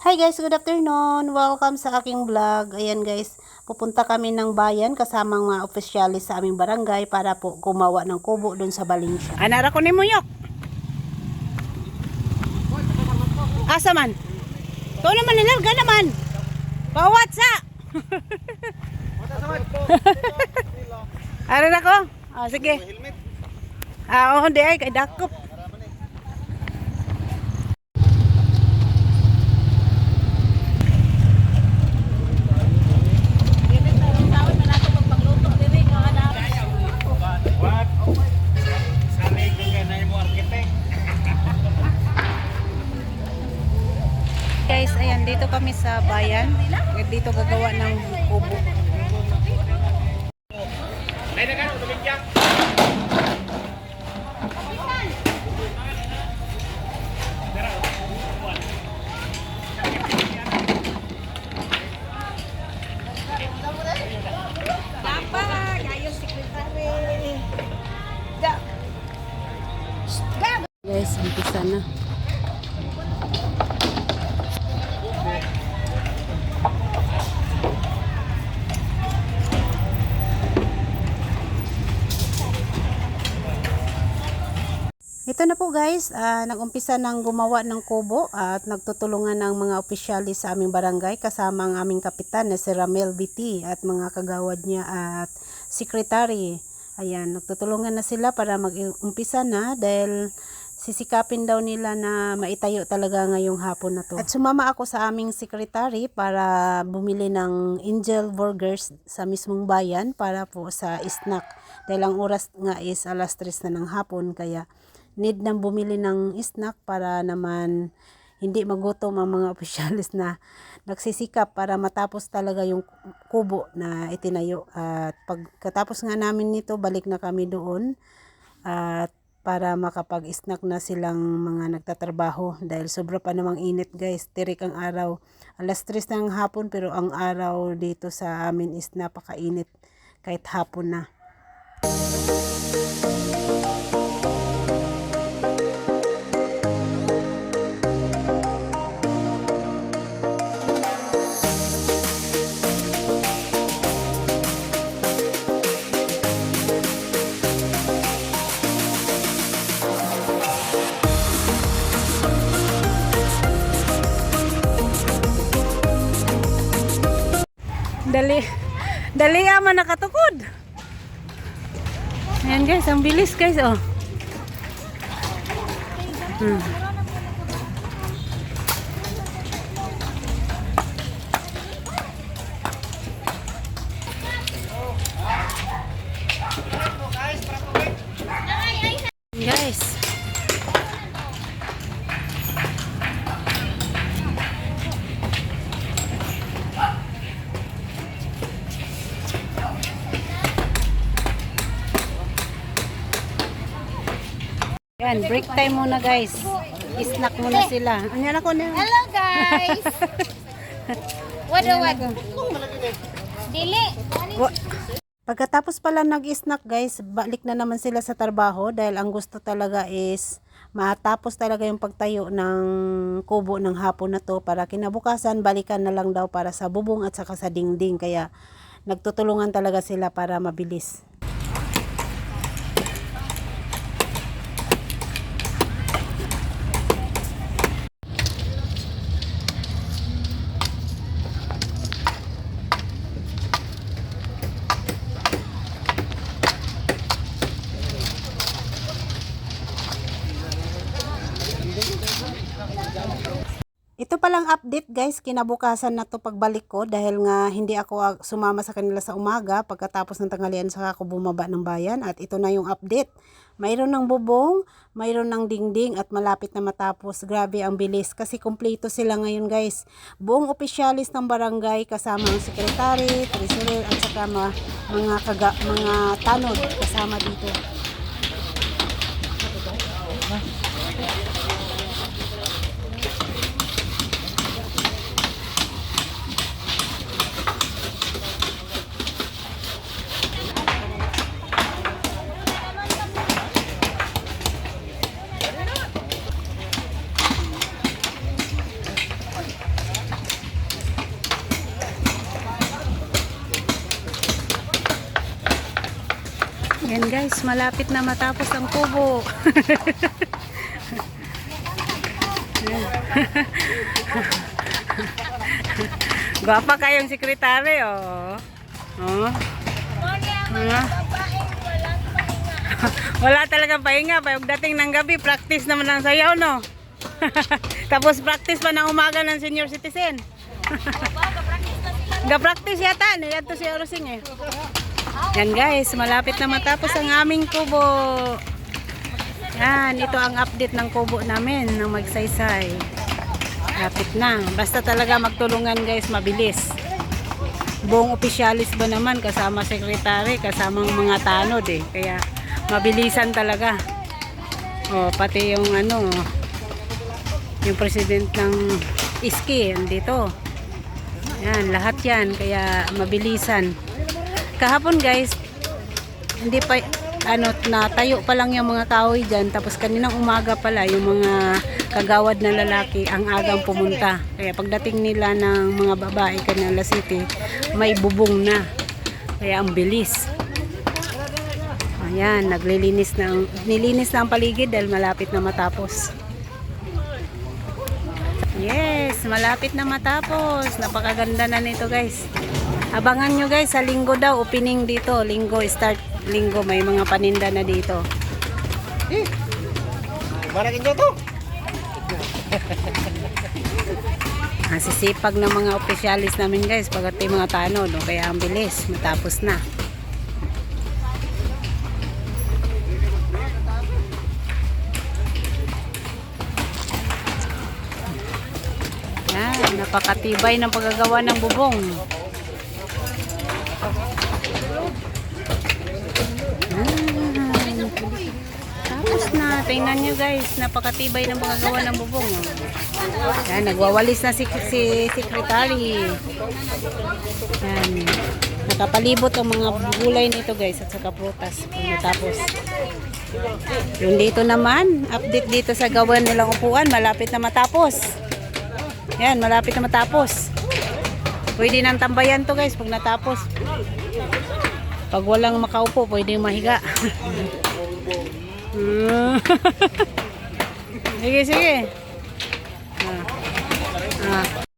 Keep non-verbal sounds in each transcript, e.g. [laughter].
Hi guys, good afternoon. Welcome sa aking vlog. Ayan guys, pupunta kami ng bayan kasama ang mga opisyalis sa aming barangay para po gumawa ng kubo doon sa Balinsya. Anara ko ni Muyok. Asa man? Ito naman nilalga naman. Bawat sa. [laughs] Ano na ko? Ah, sige. Ah, oh, di ay kay dakop. Kami sa bayan. Dito gagawa ng kubo. Ay na ka, tumigyan. Ito na po guys, ah, nag-umpisa ng gumawa ng kubo at nagtutulungan ng mga opisyalis sa aming barangay kasama ang aming kapitan na si Ramel BT at mga kagawad niya at sekretary. Ayan, nagtutulungan na sila para mag-umpisa na dahil sisikapin daw nila na maitayo talaga ngayong hapon na to. At sumama ako sa aming sekretary para bumili ng angel burgers sa mismong bayan para po sa snack. Dahil ang oras nga is alas 3 na ng hapon kaya need nang bumili ng snack para naman hindi magutom ang mga [laughs] opisyalis na nagsisikap para matapos talaga yung kubo na itinayo. At pagkatapos nga namin nito, balik na kami doon at para makapag-snack na silang mga nagtatrabaho dahil sobra pa namang init guys, tirik ang araw. Alas 3 ng hapon pero ang araw dito sa amin is napakainit kahit hapon na. Dali. Dali ama nakatukod. Ayan guys, ang bilis guys oh. Hmm. Yan, break time muna guys. Snack muna sila. Ano ako na? Hello guys. [laughs] Wado wado. Dili. Wa- Pagkatapos pala nag-snack guys, balik na naman sila sa trabaho dahil ang gusto talaga is matapos talaga yung pagtayo ng kubo ng hapon na to para kinabukasan balikan na lang daw para sa bubong at saka sa dingding kaya nagtutulungan talaga sila para mabilis. Palang update guys, kinabukasan na to pagbalik ko dahil nga hindi ako ah, sumama sa kanila sa umaga pagkatapos ng tanghalian saka ako bumaba ng bayan at ito na yung update. Mayroon ng bubong, mayroon ng dingding at malapit na matapos. Grabe ang bilis kasi kumpleto sila ngayon guys. Buong opisyalis ng barangay kasama ang sekretary, treasurer at saka mga, mga, kaga, mga tanod kasama dito. Guys, malapit na matapos ang kubo. [laughs] Gwapa kayong sekretary, oh. Oh. Ah. [laughs] Wala talagang pahinga. Pagdating ng gabi, practice naman ng sayaw, no? [laughs] Tapos practice pa ng umaga ng senior citizen. Ga-practice yata. Yan to si Orosing eh. Yan guys, malapit na matapos ang aming kubo. Yan, ito ang update ng kubo namin ng magsaysay. Lapit na. Basta talaga magtulungan guys, mabilis. Buong opisyalis ba naman, kasama sekretary, kasama mga tanod eh. Kaya mabilisan talaga. O, pati yung ano, yung president ng ISKI, andito. Yan, lahat yan. Kaya mabilisan. Kahapon guys, hindi pa ano na tayo pa lang yung mga kahoy diyan tapos kaninang umaga pala yung mga kagawad na lalaki ang agang pumunta. Kaya pagdating nila ng mga babae kanila city may bubong na. Kaya ang bilis. Ayan naglilinis na ang, nilinis na ang paligid dahil malapit na matapos. Yes malapit na matapos. Napakaganda na nito guys Abangan nyo guys, sa linggo daw, opening dito. Linggo, start linggo, may mga paninda na dito. Barakin nyo to. [laughs] Ang sisipag ng mga opisyalis namin guys, pagkat mga tano, no? kaya ang bilis, matapos na. Napakatibay ng paggagawa ng bubong. Yan. Tapos na, tingnan nyo guys, napakatibay ng paggagawa ng bubong. oh. Yan, nagwawalis na si, si secretary. Yan. Nakapalibot ang mga gulay nito guys at saka prutas pag natapos. Yung dito naman, update dito sa gawan nilang upuan, malapit na matapos. Yan, malapit na matapos. Pwede nang tambayan to guys pag natapos. Pag walang makaupo, pwede mahiga. [laughs] [laughs] Sige, sige. Ah. Ah.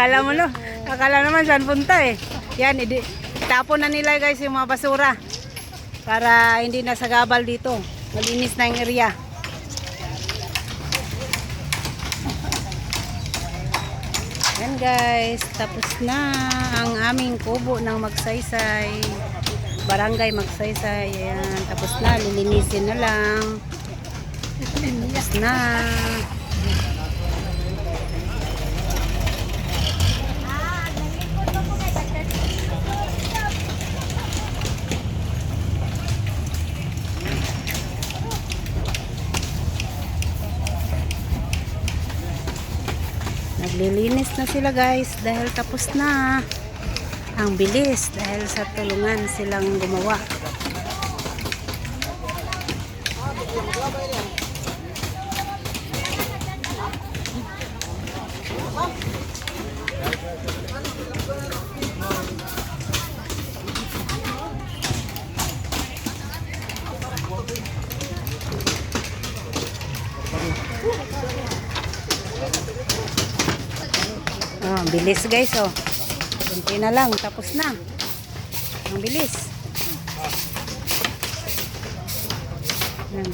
Akala mo no, akala naman saan punta eh. Yan, idi, tapon na nila guys yung mga basura. Para hindi na sagabal dito. Malinis na yung area. Yan guys, tapos na ang aming kubo ng magsaysay. Barangay magsaysay. Ayan, tapos na, lilinisin na lang. Tapos na. Naglilinis na sila guys dahil tapos na. Ang bilis dahil sa tulungan silang gumawa. Bilis guys oh. Kunti na lang, tapos na. Ang bilis. Yan.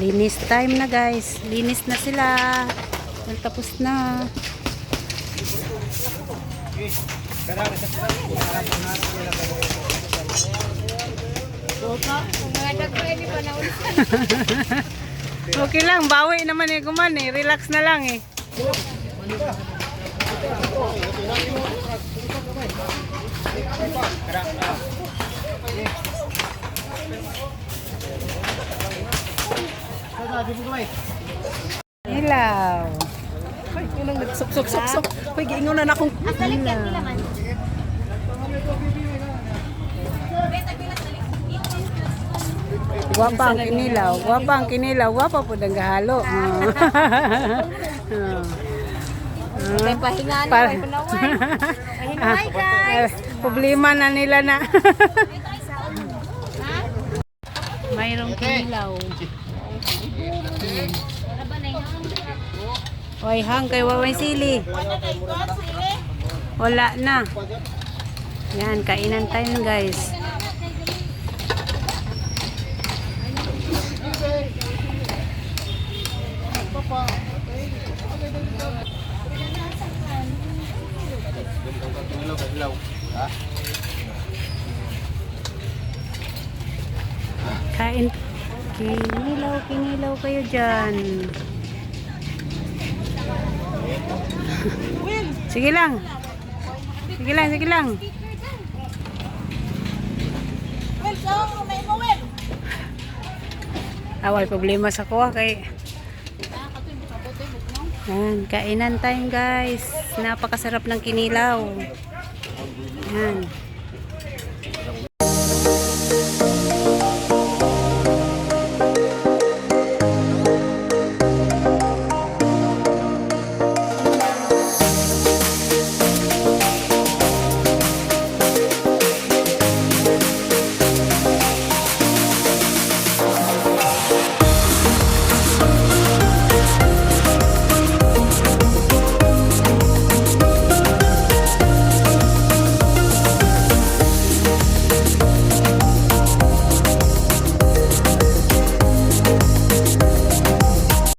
Linis time na guys. Linis na sila. Tapos na. Pa na [laughs] Okay lang, bawi naman eh kuman eh. Relax na lang eh. Ilaw. Ay, yun ang nagsok-sok-sok. Uy, giingon na na akong... Balik yan nila man. Gwapa ang kinilaw. Gwapa ang kinilaw. Gwapa po ang gahalo. Ah. [laughs] May pahinga na, may panaway. Pahinaway guys. [laughs] Problema na nila na. Ha? [laughs] Mayroong kinilaw. Hoy, hang kay Waway Sili. Wala na. Yan, kainan tayo guys. Kain. Kinilaw, kinilaw kayo dyan. [laughs] Sige lang. Sige lang, sige lang. Awal problema sa kuha kay Yan, kainan time guys. Napakasarap ng kinilaw. Yan.